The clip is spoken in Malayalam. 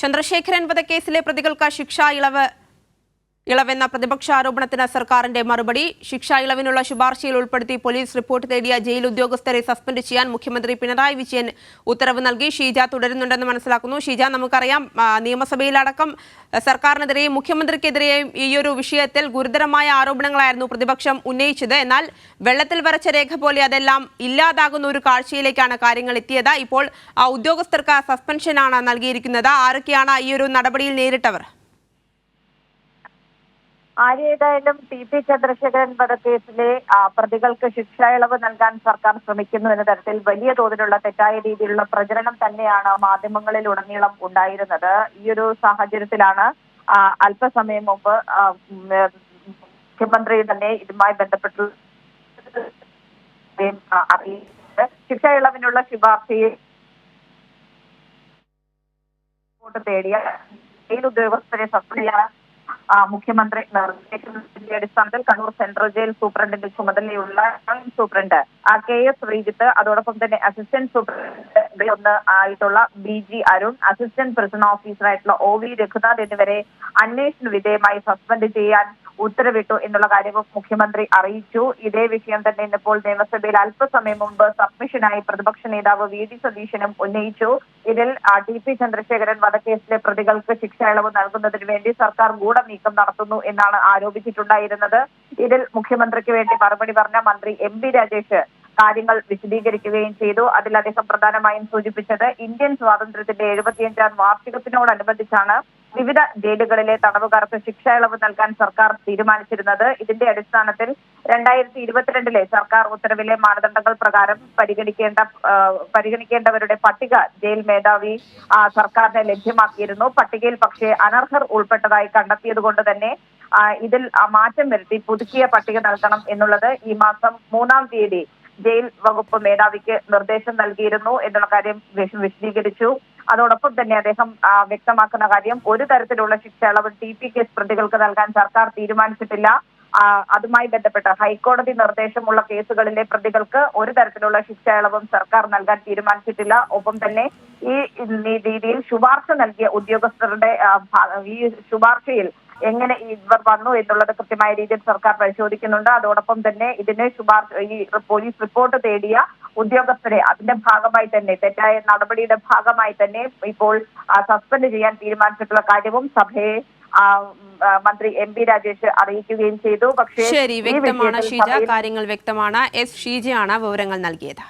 ചന്ദ്രശേഖരൻ വധക്കേസിലെ പ്രതികൾക്ക് ശിക്ഷാ ഇളവ് ഇളവെന്ന പ്രതിപക്ഷ ആരോപണത്തിന് സർക്കാരിന്റെ മറുപടി. ശിക്ഷാ ഇളവിനുള്ള ശുപാർശയിൽ ഉൾപ്പെടുത്തി പോലീസ് റിപ്പോർട്ട് തേടിയ ജയിൽ ഉദ്യോഗസ്ഥരെ സസ്പെൻഡ് ചെയ്യാൻ മുഖ്യമന്ത്രി പിണറായി വിജയൻ ഉത്തരവ് നൽകി. ഷീജ തുടരുന്നുണ്ടെന്ന് മനസ്സിലാക്കുന്നു. ഷീജ നമുക്കറിയാം നിയമസഭയിലടക്കം സർക്കാരിനെതിരെയും മുഖ്യമന്ത്രിക്കെതിരെയും ഈ ഒരു വിഷയത്തിൽ ഗുരുതരമായ ആരോപണങ്ങളായിരുന്നു പ്രതിപക്ഷം ഉന്നയിച്ചത്. എന്നാൽ വെള്ളത്തിൽ വരച്ച രേഖ പോലെ അതെല്ലാം ഇല്ലാതാകുന്ന ഒരു കാഴ്ചയിലേക്കാണ് കാര്യങ്ങൾ എത്തിയത്. ഇപ്പോൾ ആ ഉദ്യോഗസ്ഥർക്ക് സസ്പെൻഷനാണ് നൽകിയിരിക്കുന്നത്. ആരൊക്കെയാണ് ഈ ഒരു നടപടിയിൽ നേരിട്ടവർ? ആര്യേതായാലും ടി പി ചന്ദ്രശേഖരൻ വധക്കേസിലെ പ്രതികൾക്ക് ശിക്ഷാ ഇളവ് നൽകാൻ സർക്കാർ ശ്രമിക്കുന്നു എന്ന തരത്തിൽ വലിയ തോതിലുള്ള തെറ്റായ രീതിയിലുള്ള പ്രചരണം തന്നെയാണ് മാധ്യമങ്ങളിൽ ഉടനീളം ഉണ്ടായിരുന്നത്. ഈ ഒരു സാഹചര്യത്തിലാണ് അല്പസമയം മുമ്പ് മുഖ്യമന്ത്രി തന്നെ ഇതുമായി ബന്ധപ്പെട്ട് അറിയിച്ചത്. ശിക്ഷാ ഇളവിനുള്ള ശുപാർശയെ തേടിയ ജയിൽ ഉദ്യോഗസ്ഥരെ സസ്പെൻഡ് ചെയ്യാൻ മുഖ്യമന്ത്രി നിർദ്ദേശിച്ചതിന്റെ അടിസ്ഥാനത്തിൽ കണ്ണൂർ സെൻട്രൽ ജയിൽ സൂപ്രണ്ടിന്റെ ചുമതലയുള്ള സൂപ്രണ്ട് കെ എസ് ശ്രീജിത്ത് അതോടൊപ്പം തന്നെ അസിസ്റ്റന്റ് സൂപ്രണ്ട് ഒന്ന് ആയിട്ടുള്ള B G Arun assistant prison ഓഫീസറായിട്ടുള്ള O V Raghunath എന്നിവരെ അന്വേഷണ വിധേയമായി സസ്പെൻഡ് ചെയ്യാൻ ഉത്തരവിട്ടു എന്നുള്ള കാര്യവും മുഖ്യമന്ത്രി അറിയിച്ചു. ഇതേ വിഷയം തന്നെ ഇന്നിപ്പോൾ നിയമസഭയിൽ അല്പസമയം മുമ്പ് സബ്മിഷനായി പ്രതിപക്ഷ നേതാവ് വി ഡി സതീശനും ഉന്നയിച്ചു. ഇതിൽ ടി പി ചന്ദ്രശേഖരൻ വധക്കേസിലെ പ്രതികൾക്ക് ശിക്ഷ ഇളവ് നൽകുന്നതിന് വേണ്ടി സർക്കാർ ഗൂഢനീക്കം നടത്തുന്നു എന്നാണ് ആരോപിച്ചിട്ടുണ്ടായിരുന്നത്. ഇതിൽ മുഖ്യമന്ത്രിക്ക് വേണ്ടി മറുപടി പറഞ്ഞ മന്ത്രി എം വി രാജേഷ് കാര്യങ്ങൾ വിശദീകരിക്കുകയും ചെയ്തു. അതിൽ അദ്ദേഹം പ്രധാനമായും സൂചിപ്പിച്ചത് ഇന്ത്യൻ സ്വാതന്ത്ര്യത്തിന്റെ എഴുപത്തിയഞ്ചാം വാർഷികത്തിനോടനുബന്ധിച്ചാണ് വിവിധ ജയിലുകളിലെ തടവുകാർക്ക് ശിക്ഷ ഇളവ് നൽകാൻ സർക്കാർ തീരുമാനിച്ചിരുന്നത്. ഇതിന്റെ അടിസ്ഥാനത്തിൽ രണ്ടായിരത്തി ഇരുപത്തിരണ്ടിലെ സർക്കാർ ഉത്തരവിലെ മാനദണ്ഡങ്ങൾ പ്രകാരം പരിഗണിക്കേണ്ട പരിഗണിക്കേണ്ടവരുടെ പട്ടിക ജയിൽ മേധാവി സർക്കാരിനെ ലഭ്യമാക്കിയിരുന്നു. പട്ടികയിൽ പക്ഷേ അനർഹർ ഉൾപ്പെട്ടതായി കണ്ടെത്തിയത് കൊണ്ട് തന്നെ ഇതിൽ മാറ്റം വരുത്തി പുതുക്കിയ പട്ടിക നൽകണം എന്നുള്ളത് ഈ മാസം മൂന്നാം തീയതി ജയിൽ വകുപ്പ് മേധാവിക്ക് നിർദ്ദേശം നൽകിയിരുന്നു എന്നുള്ള കാര്യം വിശ- വിശദീകരിച്ചു. അതോടൊപ്പം തന്നെ അദ്ദേഹം വ്യക്തമാക്കുന്ന കാര്യം ഒരു തരത്തിലുള്ള ശിക്ഷ ഇളവ് ടി പി കേസ് പ്രതികൾക്ക് നൽകാൻ സർക്കാർ തീരുമാനിച്ചിട്ടില്ല. അതുമായി ബന്ധപ്പെട്ട് ഹൈക്കോടതി നിർദ്ദേശമുള്ള കേസുകളിലെ പ്രതികൾക്ക് ഒരു തരത്തിലുള്ള ശിക്ഷ ഇളവും സർക്കാർ നൽകാൻ തീരുമാനിച്ചിട്ടില്ല. ഒപ്പം തന്നെ ഈ രീതിയിൽ ശുപാർശ നൽകിയ ഉദ്യോഗസ്ഥരുടെ ഈ ശുപാർശയിൽ എങ്ങനെ ഇവർ വന്നു എന്നുള്ളത് കൃത്യമായ രീതിയിൽ സർക്കാർ പരിശോധിക്കുന്നുണ്ട്. അതോടൊപ്പം തന്നെ ഇതിന് ശുപാർശ ഈ പോലീസ് റിപ്പോർട്ട് തേടിയ ഉദ്യോഗസ്ഥരെ അതിന്റെ ഭാഗമായി തന്നെ തെറ്റായ നടപടിയുടെ ഭാഗമായി തന്നെ ഇപ്പോൾ സസ്പെൻഡ് ചെയ്യാൻ തീരുമാനിച്ചിട്ടുള്ള കാര്യവും സഭയെ മന്ത്രി എം പി രാജേഷ് അറിയിക്കുകയും ചെയ്തു. പക്ഷേ ശരി വ്യക്തമാണ് ഷീജ. കാര്യങ്ങൾ വ്യക്തമാണ്. എസ് ഷീജയാണ് വിവരങ്ങൾ നൽകിയത്.